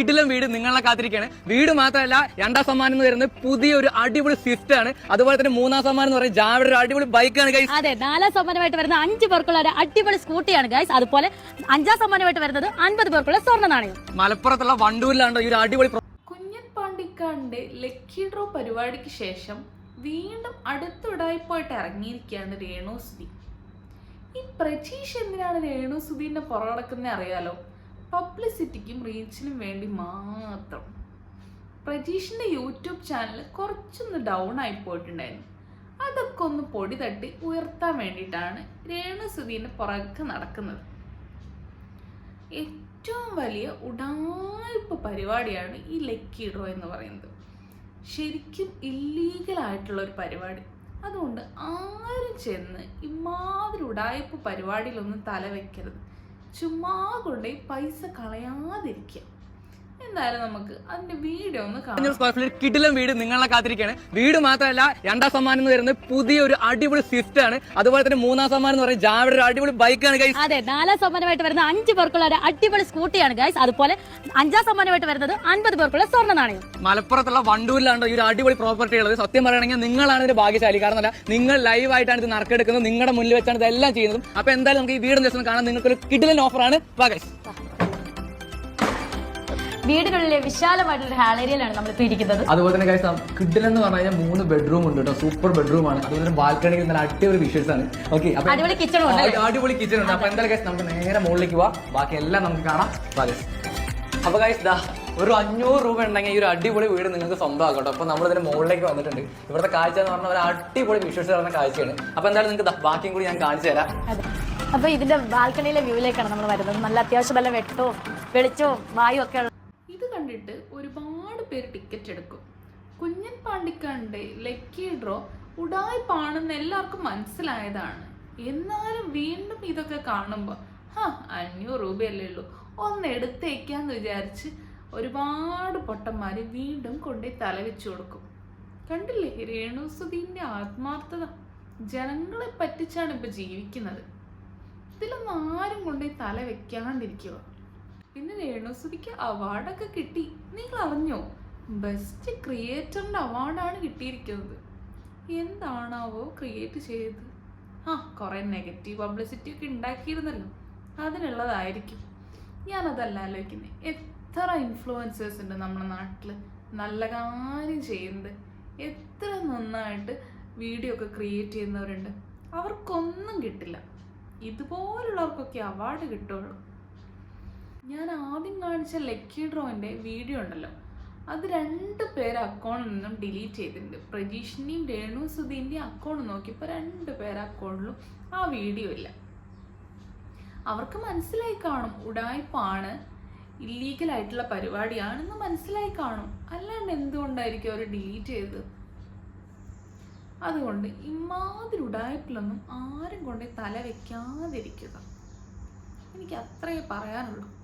വീട്ടിലും വീട് നിങ്ങളെ കാത്തിരിക്കുകയാണ്. വീട് മാത്രമല്ല രണ്ടാം സമ്മാനം എന്ന് പറയുന്നത് പുതിയൊരു അടിപൊളി സ്വിഫ്റ്റ് ആണ്. അതുപോലെ തന്നെ മൂന്നാം സമ്മാനം എന്ന് പറയുന്നത് ജാവയുടെ ഒരു അടിപൊളി ബൈക്കാണ് ഗൈസ് അതെ നാലാം സമ്മാനമായിട്ട് വരുന്നത് അഞ്ച് പേർക്കുള്ള ഒരു അടിപൊളി സ്കൂട്ടിയാണ് ഗൈസ് അതുപോലെ അഞ്ചാം സമ്മാനമായിട്ട് വരുന്നത് അൻപത് പേർക്കുള്ള സ്വർണ നാണയം. മലപ്പുറത്തുള്ള വണ്ടൂരിലാണ് ഈ ഒരു അടിപൊളി കുഞ്ഞൻ പാണ്ടിക്കാടിന്റെ ലക്കി ഡ്രോ പരിപാടിക്ക് ശേഷം വീണ്ടും അടുത്തുടായ്പായിട്ട് ഇറങ്ങിയിരിക്കുകയാണ് രേണു സുധി. ഈ പ്രജീഷ് എന്തിനാണ് രേണു സുധീന്റെ പുറകടക്കുന്നത് അറിയാലോ? പബ്ലിസിറ്റിക്കും റീച്ചിനും വേണ്ടി മാത്രം. പ്രജീഷിന്റെ യൂട്യൂബ് ചാനൽ കുറച്ചൊന്ന് ഡൗൺ ആയി പോയിട്ടുണ്ടായിരുന്നു. അതൊക്കെ ഒന്ന് പൊടി തട്ടി ഉയർത്താൻ വേണ്ടിയിട്ടാണ് രേണു സുധീന്റെ പുറകെ നടക്കുന്നത്. ഏറ്റവും വലിയ ഉടായ്പ പരിപാടിയാണ് ഈ ലക്കി ഡ്രോ എന്ന് പറയുന്നത്. ശരിക്കും ഇല്ലീഗൽ ആയിട്ടുള്ള ഒരു പരിപാടി. അതുകൊണ്ട് ആരും ചെന്ന് ഇമാതിരി ഉടായ്പ പരിപാടിയിലൊന്നും തലവെക്കരുത്. ചുമ്മാ കൊണ്ടുപോയി പൈസ കളയാതിരിക്കുക. എന്തായാലും നമുക്ക് അതിന്റെ വീഡിയോ ഒന്ന് കാണാം. സ്ക്വയർ ഫീറ്റ് കിടിലം വീട് നിങ്ങളെ കാത്തിരിക്കുകയാണ് വീട് മാത്രമല്ല രണ്ടാം സമ്മാനം എന്ന് പുതിയ ഒരു അടിപൊളി സ്വിഫ്റ്റ് ആണ്. അതുപോലെ തന്നെ മൂന്നാം സമ്മാനം എന്ന് പറയുന്നത് ജാവയുടെ ഒരു അടിപൊളി ബൈക്കാണ് ഗൈസ് അതെ നാലാം സമ്മാനമായിട്ട് വരുന്ന അഞ്ച് പേർക്കുള്ള ഒരു അടിപൊളി സ്കൂട്ടിയാണ് ഗൈസ് അതുപോലെ അഞ്ചാം സമ്മാനമായിട്ട് വരുന്നത് അൻപത് പേർക്കുള്ള സ്വർണ നാണയം. മലപ്പുറത്തുള്ള വണ്ടൂരിലാണ് ഈ ഒരു അടിപൊളി പ്രോപ്പർട്ടി ഉള്ളത്. സത്യം പറയുകയാണെങ്കിൽ നിങ്ങളാണ് ഒരു ഭാഗ്യശാലി. കാരണം അല്ല നിങ്ങൾ ലൈവ് ആയിട്ടാണ് ഇത് നറുക്കെടുക്കുന്നത്. നിങ്ങളുടെ മുന്നിൽ വെച്ചാണ് ഇതെല്ലാം ചെയ്യുന്നതും. അപ്പൊ എന്തായാലും നമുക്ക് ഈ വീടും ദിവസം കാണാൻ നിങ്ങൾക്ക് ഒരു കിടിലൻ ഓഫറാണ് ഗൈസ് വീടുകളിലെ വിശാലമായിട്ടുള്ള ഹാൾ ഏരിയയിലാണ് നമ്മൾ ഇപ്പോൾ ഇരിക്കുന്നത്. അതുപോലെ തന്നെ കഴിച്ചാൽ കിഡിൽ എന്ന് പറഞ്ഞു കഴിഞ്ഞാൽ മൂന്ന് ബെഡ്റൂം ഉണ്ട് കേട്ടോ. സൂപ്പർ ബെഡ്റൂം ആണ്. അതുപോലെ തന്നെ ബാൽക്കണിയിൽ നല്ല അടിപൊളി വിഷ്വൽസ് ആണ്. ഓക്കെ അടിപൊളി കിച്ചൺ ഉണ്ട് അടിപൊളി കിച്ചൺ ഉണ്ട്. അപ്പൊ എന്തായാലും കഴിച്ചാൽ നമുക്ക് നേരെ മുകളിലേക്ക് പോവാം. ബാക്കി എല്ലാം നമുക്ക് കാണാം. അപ്പൊ കഴിച്ചാ ദാ ഒരു അഞ്ഞൂറ് രൂപ ഉണ്ടെങ്കിൽ ഈ ഒരു അടിപൊളി വീട് നിങ്ങൾക്ക് സ്വന്തമാക്കാം കേട്ടോ. അപ്പൊ നമ്മൾ ഇതിന് മുകളിലേക്ക് വന്നിട്ടുണ്ട്. ഇവിടുത്തെ കാഴ്ച എന്ന് പറഞ്ഞാൽ ഒരു അടിപൊളി വിഷ്വൽസ് പറഞ്ഞ കാഴ്ചയാണ്. അപ്പൊ എന്തായാലും നിങ്ങൾക്ക് ബാക്കിയും കൂടി ഞാൻ കാണിച്ചു തരാം. അതെ. അപ്പൊ ഇതിന്റെ ബാൽക്കണിയിലെ വ്യൂവിലേക്കാണ് നമ്മൾ വരുന്നത്. നല്ല അത്യാവശ്യം നല്ല വെട്ടവും വെളിച്ചോ വായു ഒക്കെ ഉള്ള ഇത് കണ്ടിട്ട് ഒരുപാട് എടുക്കും കുഞ്ഞൻ പാണ്ടിക്കാടിന്റെ ലക്കി ഡ്രോ ഉടായ്പാണെന്ന് എല്ലാവർക്കും മനസ്സിലായതാണ്. എന്നാലും വീണ്ടും ഇതൊക്കെ കാണുമ്പോൾ ഹാ അഞ്ഞൂറ് രൂപയല്ലേ ഉള്ളൂ. ഒന്ന് എടുത്തേക്കാന്ന് വിചാരിച്ച് ഒരുപാട് പൊട്ടന്മാര് വീണ്ടും കൊണ്ടുപോയി തലവെച്ചു കൊടുക്കും. കണ്ടില്ലേ രേണുസുദീന്റെ ആത്മാർത്ഥത? ജനങ്ങളെ പറ്റിച്ചാണ് ഇപ്പൊ ജീവിക്കുന്നത്. ഇതിലൊന്നും ആരും കൊണ്ടുപോയി തല വെക്കാണ്ടിരിക്കുക. പിന്നെ രേണുസുതിക്ക് അവാർഡൊക്കെ കിട്ടി. നിങ്ങൾ അറിഞ്ഞോ? ബെസ്റ്റ് ക്രിയേറ്ററിന്റെ അവാർഡാണ് കിട്ടിയിരിക്കുന്നത്. എന്താണാവോ ക്രിയേറ്റ് ചെയ്തത് ആ കുറേ നെഗറ്റീവ് പബ്ലിസിറ്റി ഒക്കെ ഉണ്ടാക്കിയിരുന്നല്ലോ. അതിനുള്ളതായിരിക്കും. ഞാനതല്ല ആലോചിക്കുന്നത് എത്ര ഇൻഫ്ലുവൻസേഴ്സ് ഉണ്ട് നമ്മുടെ നാട്ടിൽ നല്ല കാര്യം ചെയ്യുന്നത്. എത്ര നന്നായിട്ട് വീഡിയോ ഒക്കെ ക്രിയേറ്റ് ചെയ്യുന്നവരുണ്ട്. അവർക്കൊന്നും കിട്ടില്ല. ഇതുപോലുള്ളവർക്കൊക്കെ അവാർഡ് കിട്ടുള്ളൂ. ഞാൻ ആദ്യം കാണിച്ച ലക്കി ഡ്രോയിന്റെ വീഡിയോ ഉണ്ടല്ലോ. അത് രണ്ട് പേര് അക്കൗണ്ടിൽ നിന്നും ഡിലീറ്റ് ചെയ്തിട്ടുണ്ട്. പ്രജീഷിന്റെയും രേണു സുധീന്റെയും അക്കൗണ്ട് നോക്കിയപ്പോൾ രണ്ട് പേര് അക്കൗണ്ടിലും ആ വീഡിയോ ഇല്ല. അവർക്ക് മനസ്സിലായി കാണും. ഉടായ്പാണ് ഇല്ലീഗൽ ആയിട്ടുള്ള പരിപാടിയാണെന്ന് മനസ്സിലായി കാണും. അല്ലാണ്ട് എന്തുകൊണ്ടായിരിക്കും അവർ ഡിലീറ്റ് ചെയ്തത്? അതുകൊണ്ട് ഇമാതിരി ഉടായ്പിലൊന്നും ആരും കൊണ്ടേ തല വെക്കാതിരിക്കുക. എനിക്ക് അത്രയേ പറയാനുള്ളൂ.